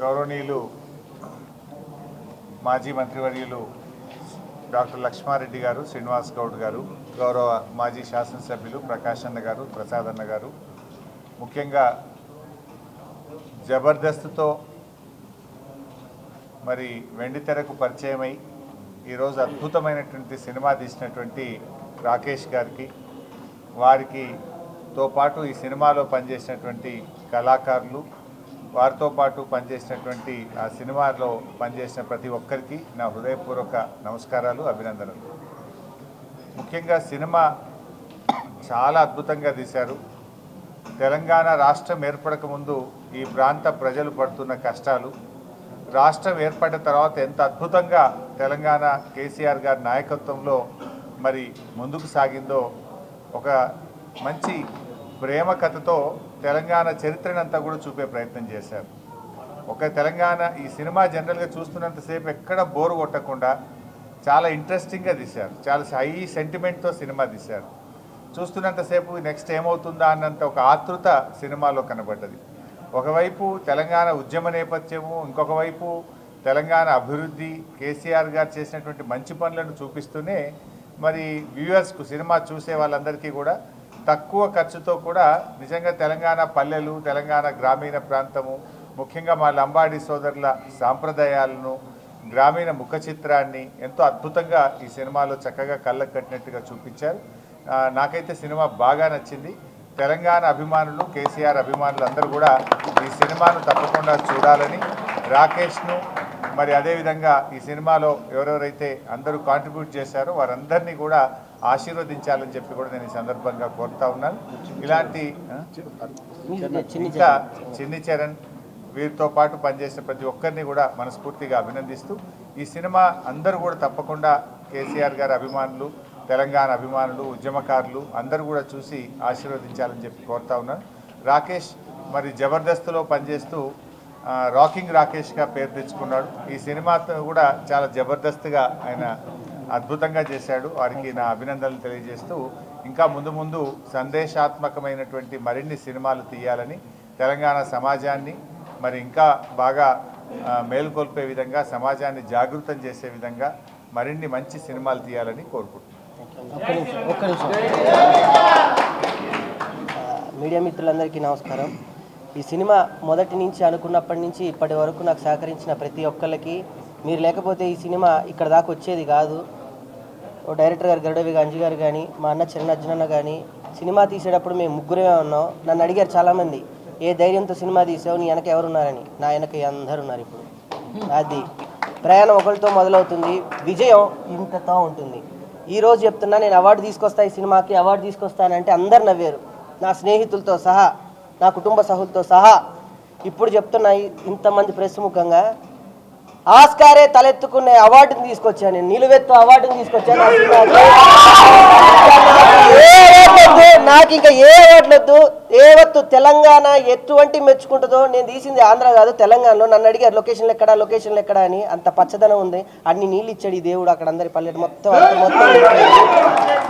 గౌరవనీయులు మాజీ మంత్రివర్యులు డాక్టర్ లక్ష్మారెడ్డి గారు శ్రీనివాస్ గౌడ్ గారు గౌరవ మాజీ శాసనసభ్యులు ప్రకాష్ అన్న గారు ప్రసాద్ అన్న గారు ముఖ్యంగా జబర్దస్త్తో మరి వెండి తెరకు పరిచయమై ఈరోజు అద్భుతమైనటువంటి సినిమా తీసినటువంటి రాకేష్ గారికి వారికి తో పాటు ఈ సినిమాలో పనిచేసినటువంటి కళాకారులు వారితో పాటు పనిచేసినటువంటి ఆ సినిమాలో పనిచేసిన ప్రతి ఒక్కరికి నా హృదయపూర్వక నమస్కారాలు అభినందనలు. ముఖ్యంగా సినిమా చాలా అద్భుతంగా తీశారు. తెలంగాణ రాష్ట్రం ఏర్పడక ముందు ఈ ప్రాంత ప్రజలు పడుతున్న కష్టాలు రాష్ట్రం ఏర్పడిన తర్వాత ఎంత అద్భుతంగా తెలంగాణ కేసీఆర్ గారి నాయకత్వంలో మరి ముందుకు సాగిందో ఒక మంచి ప్రేమ కథతో తెలంగాణ చరిత్రనంతా కూడా చూపే ప్రయత్నం చేశారు. ఒక తెలంగాణ ఈ సినిమా జనరల్గా చూస్తున్నంతసేపు ఎక్కడ బోరు కొట్టకుండా చాలా ఇంట్రెస్టింగ్గా తీశారు. చాలా హై సెంటిమెంట్తో సినిమా తీశారు. చూస్తున్నంతసేపు నెక్స్ట్ ఏమవుతుందా అన్నంత ఒక ఆతృత సినిమాలో కనబడ్డది. ఒకవైపు తెలంగాణ ఉద్యమ నేపథ్యము ఇంకొక వైపు తెలంగాణ అభివృద్ధి కేసీఆర్ గారు చేసినటువంటి మంచి పనులను చూపిస్తూనే మరి వ్యూవర్స్కు సినిమా చూసే వాళ్ళందరికీ కూడా తక్కువ ఖర్చుతో కూడా నిజంగా తెలంగాణ పల్లెలు తెలంగాణ గ్రామీణ ప్రాంతము ముఖ్యంగా మా లంబాడి సోదరుల సాంప్రదాయాలను గ్రామీణ ముఖ చిత్రాన్ని ఎంతో అద్భుతంగా ఈ సినిమాలో చక్కగా కళ్ళకు కట్టినట్టుగా చూపించారు. నాకైతే సినిమా బాగా నచ్చింది. తెలంగాణ అభిమానులు కేసీఆర్ అభిమానులు అందరూ కూడా ఈ సినిమాను తప్పకుండా చూడాలని రాకేష్ను మరి అదేవిధంగా ఈ సినిమాలో ఎవరెవరైతే అందరూ కాంట్రిబ్యూట్ చేశారో వారందరినీ కూడా ఆశీర్వదించాలని చెప్పి కూడా నేను ఈ సందర్భంగా కోరుతా ఉన్నాను ఇలాంటి? ఇంకా చిన్ని చరణ్ వీరితో పాటు పనిచేసిన ప్రతి ఒక్కరిని కూడా మనస్ఫూర్తిగా అభినందిస్తూ ఈ సినిమా అందరూ కూడా తప్పకుండా కేసీఆర్ గారి అభిమానులు తెలంగాణ అభిమానులు ఉద్యమకారులు అందరూ కూడా చూసి ఆశీర్వదించాలని చెప్పి కోరుతా ఉన్నాను రాకేష్ మరి జబర్దస్త్లో పనిచేస్తూ రాకింగ్ రాకేష్గా పేరు తెచ్చుకున్నాడు. ఈ సినిమాతో కూడా చాలా జబర్దస్త్గా ఆయన అద్భుతంగా చేశాడు. వారికి నా అభినందనలు తెలియజేస్తూ ఇంకా ముందు ముందు సందేశాత్మకమైనటువంటి మరిన్ని సినిమాలు తీయాలని తెలంగాణ సమాజాన్ని మరి ఇంకా బాగా మేలుకొల్పే విధంగా సమాజాన్ని జాగృతం చేసే విధంగా మరిన్ని మంచి సినిమాలు తీయాలని కోరుకుంటున్నాను. మీడియా మిత్రులందరికీ నమస్కారం. ఈ సినిమా మొదటి నుంచి అనుకున్నప్పటి నుంచి ఇప్పటి వరకు నాకు సహకరించిన ప్రతి ఒక్కరికి మీరు లేకపోతే ఈ సినిమా ఇక్కడ దాకా వచ్చేది కాదు. ఓ డైరెక్టర్ గారు గరుడవి అంజు గారు కానీ మా అన్న చిన్న కానీ సినిమా తీసేటప్పుడు మేము ముగ్గురే ఉన్నాం. నన్ను అడిగారు చాలామంది ఏ ధైర్యంతో సినిమా తీసావు? నీ వెనక ఎవరున్నారని? నా వెనక అందరు ఉన్నారు ఇప్పుడు. అది ప్రయాణం ఒకరితో మొదలవుతుంది. విజయం ఇంతతో ఉంటుంది. ఈ రోజు చెప్తున్నా నేను అవార్డు తీసుకొస్తా ఈ సినిమాకి అవార్డు తీసుకొస్తానంటే అందరు నవ్వారు. నా స్నేహితులతో సహా నా కుటుంబ సహులతో సహా ఇప్పుడు చెప్తున్నా ఇంతమంది ప్రెస్ ముఖంగా ఆస్కారే తలెత్తుకునే అవార్డుని తీసుకొచ్చాను నేను. నిలువెత్తు అవార్డుని తీసుకొచ్చాను ఏ నాకు ఇంకా ఏ వద్దు ఏవత్తు తెలంగాణ ఎటువంటి మెచ్చుకుంటుందో నేను తీసింది ఆంధ్ర కాదు తెలంగాణలో. నన్ను అడిగారు లొకేషన్లు ఎక్కడా? లొకేషన్లు ఎక్కడా? అని అంత పచ్చదనం ఉంది. అన్ని నీళ్ళు ఇచ్చాడు ఈ దేవుడు అక్కడ అందరి పల్లెటి మొత్తం మొత్తం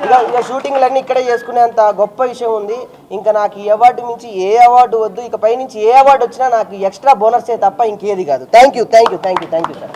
ఇక ఇక షూటింగ్లు అన్ని ఇక్కడే చేసుకునేంత గొప్ప విషయం ఉంది. ఇంకా నాకు ఈ అవార్డు మించి ఏ అవార్డు వద్దు. ఇక పైనుంచి ఏ అవార్డు వచ్చినా నాకు ఎక్స్ట్రా బోనసే తప్ప ఇంకేది కాదు. Thank you thank you thank you thank you sir.